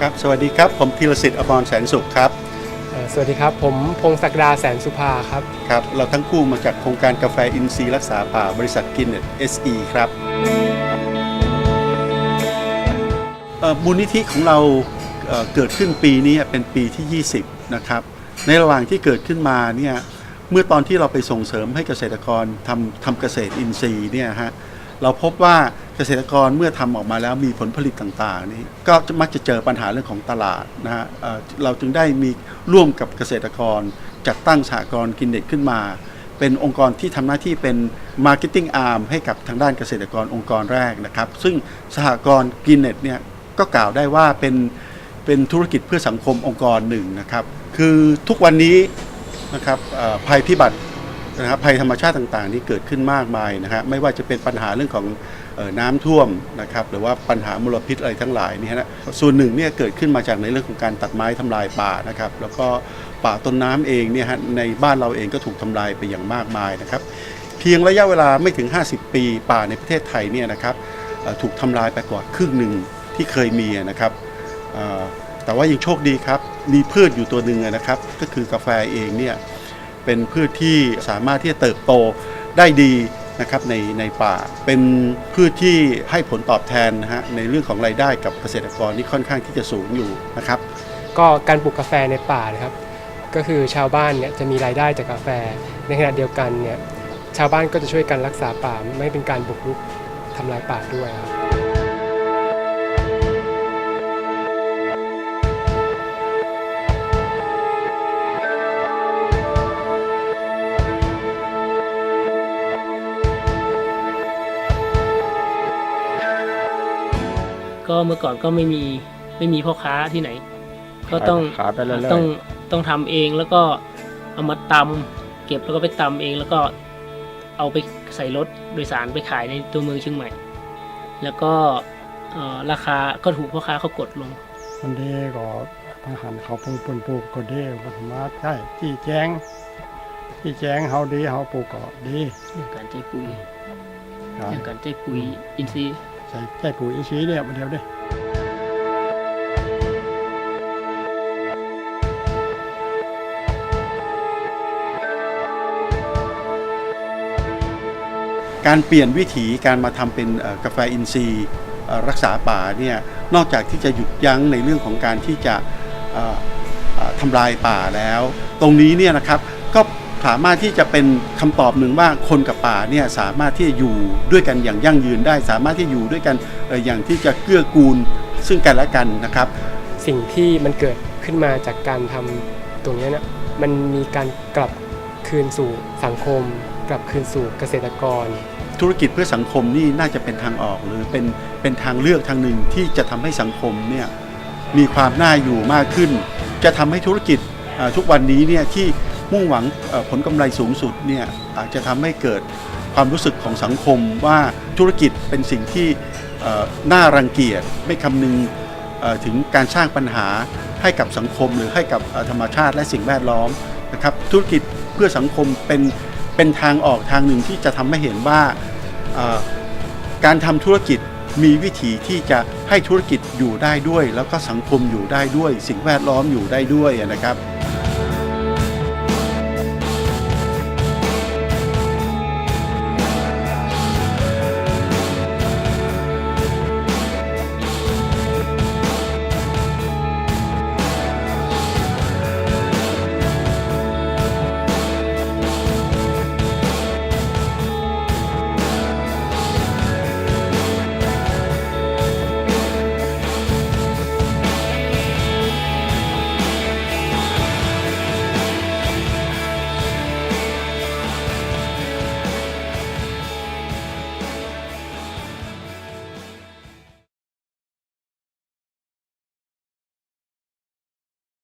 ครับ สวัสดีครับ ผมธีรสิทธิ์อมรแสนสุขครับเอ่อสวัสดีครับ ผมพงศักดาแสนสุภาครับ ครับ เราทั้งคู่มาจากโครงการกาแฟอินทรีย์รักษาป่าบริษัทกินเน็ต SE ครับเอ่อมูลนิธิของเราเอ่อเกิดขึ้นปีนี้เป็นปีที่ 20 นะครับ ในระหว่างที่เกิดขึ้นมาเนี่ยเมื่อตอนที่เราไปส่งเสริมให้เกษตรกรทำทำเกษตรอินทรีย์เนี่ยฮะเราพบว่า เกษตรกรเมื่อทำออกมาแล้วมีผลผลิตต่างๆนี่ก็จะมักจะเจอปัญหาเรื่องของตลาดนะฮะเราจึงได้มีร่วมกับเกษตรกร จัดตั้งสหกรณ์กินเด็กขึ้นมา เป็นองค์กรที่ทำหน้าที่เป็น Marketing Arm ให้กับทางด้านเกษตรกรองค์กรแรกนะครับ ซึ่งสหกรณ์กินเน็ตเนี่ยก็กล่าวได้ว่าเป็นเป็นธุรกิจเพื่อสังคมองค์กรหนึ่งนะครับ คือทุกวันนี้นะครับภัยพิบัติ นะครับภัยธรรมชาติต่างๆ ที่เกิดขึ้นมากมายนะฮะไม่ว่าจะเป็นปัญหาเรื่องของน้ำท่วมนะครับหรือว่าปัญหามลพิษอะไรทั้งหลายนี่นะส่วนหนึ่งเนี่ยเกิดขึ้นมาจากในเรื่องของการตัดไม้ทำลายป่านะครับแล้วก็ป่าต้นน้ำเองเนี่ยฮะในบ้านเราเองก็ถูกทำลายไปอย่างมากมายนะครับเพียงระยะเวลาไม่ถึง 50 ปีป่าในประเทศไทยเนี่ยนะครับถูกทำลายไปกว่าครึ่งหนึ่งที่เคยมีนะครับแต่ว่ายังโชคดีครับมีพืชอยู่ตัวหนึ่งนะครับก็คือกาแฟเองเนี่ย เป็นพืชที่สามารถที่จะเติบโตได้ดีนะครับในในป่า เป็นพืชที่ให้ผลตอบแทนนะฮะในเรื่องของรายได้กับเกษตรกรนี่ค่อนข้างที่จะสูงอยู่นะครับก็การปลูกกาแฟในป่านะครับ ก็คือชาวบ้านเนี่ยจะมีรายได้จากกาแฟ ในขณะเดียวกันเนี่ยชาวบ้านก็จะช่วยกันรักษาป่าไม่เป็นการบุกรุกทำลายป่าด้วยครับ ก็เมื่อก่อนก็ไม่มีไม่มีพ่อค้าที่ไหน ก็ต้องขายไปเรื่อยๆต้องต้องทำเองแล้วก็เอามาตำเก็บแล้วก็ไปตำเองแล้วก็เอาไปใส่รถโดยสารไปขายในตัวเมืองเชียงใหม่ แล้วก็เอ่อราคาก็ถูกพ่อค้าเขากดลงคนเดีก็ทหารเขาปลูกปลูกปลูกก็ดีก็สามารถใช่ที่แจ้งที่แจ้งเขาดีเขาปลูกก็ดีเรื่องการใช้ปุ๋ยครับเรื่องการใช้ปุ๋ยอินทรีย์ ใส่ใส่ปุ๋ยอินทรีย์เนี่ยมาเดียวดิการเปลี่ยนวิถีการมาทำเป็นกาแฟอินทรีย์รักษาป่าเนี่ยนอกจากที่จะหยุดยั้งในเรื่องของการที่จะเอ่อเอ่อทำลายป่าแล้ว ตรงนี้เนี่ยนะครับก็ สามารถที่จะเป็นคำตอบหนึ่งว่าคนกับป่าเนี่ยสามารถที่จะอยู่ด้วยกันอย่างยั่งยืนได้ สามารถที่จะอยู่ด้วยกันเอ่ออย่างที่จะเกื้อกูลซึ่งกันและกันนะครับ สิ่งที่มันเกิดขึ้นมาจากการทำตรงเนี้ยเนี่ยมันมีการกลับคืนสู่สังคม กลับคืนสู่เกษตรกร ธุรกิจเพื่อสังคมนี่น่าจะเป็นทางออกหรือเป็นเป็นทางเลือกทางหนึ่งที่จะทำให้สังคมเนี่ยมีความน่าอยู่มากขึ้น จะทำให้ธุรกิจอ่าทุกวันนี้เนี่ยที่ มุ่งหวังผลกำไรสูงสุดเนี่ยอาจจะทำให้เกิดความรู้สึกของสังคมว่าธุรกิจเป็นสิ่งที่น่ารังเกียจไม่คำนึงถึงการสร้างปัญหาให้กับสังคมหรือให้กับธรรมชาติและสิ่งแวดล้อมนะครับธุรกิจเพื่อสังคมเป็นเป็นทางออกทางหนึ่งที่จะทำให้เห็นว่าการทำธุรกิจมีวิธีที่จะให้ธุรกิจอยู่ได้ด้วย แล้วก็สังคมอยู่ได้ด้วย สิ่งแวดล้อมอยู่ได้ด้วยนะครับ